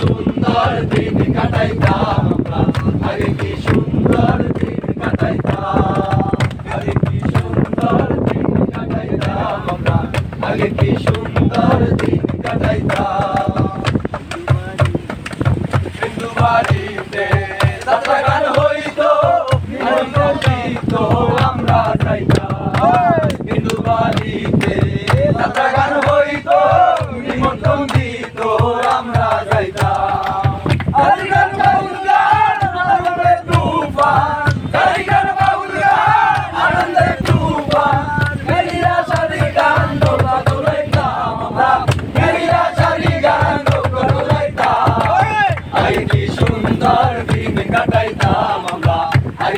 সুন্দর দিন কাটাইতাম আমরা। আরে কি সুন্দর দিন কাটাইতাম। আরে কি সুন্দর দিন কাটাইতাম আমরা। আরে কি সুন্দর দিন কাটাইতাম। বিন্দু বাড়িতে যাত্রা গান হইতো আনন্দ দিত আমরা যাইতাম। বিন্দু বাড়িতে যাত্রা গান হইতো নিমন্ত্রণ দিত আমরা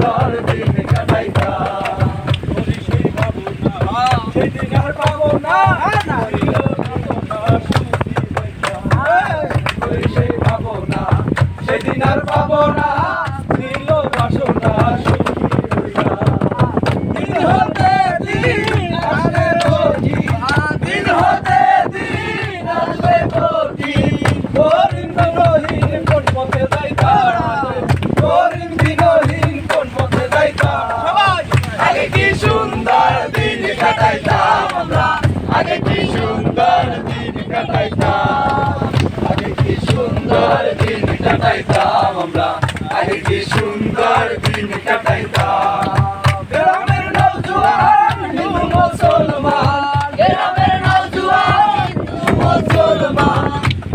সুন্দর দিন কাটাইতাম সেদিন আর পাবো না। কি সুন্দর দিন কাটাইতাম আমরা। আগে কি সুন্দর দিন কাটাইতাম। আগে কি সুন্দর দিন কাটাইতাম আমরা। আগে কি সুন্দর দিন কাটাইতাম। গ্রামের নজওয়ান, হিন্দু, মুসলমান। গ্রামের নজওয়ান, হিন্দু, মুসলমান।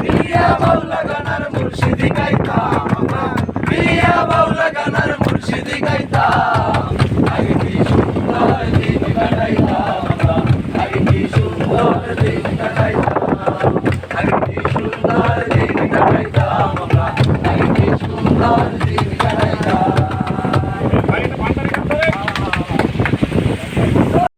মিয়া বাউলা গানার মুর্শিদি গাইতাম আমরা। মিয়া বাউলা গানার দেখতে চাইতাম আমরা তাই সুন্দর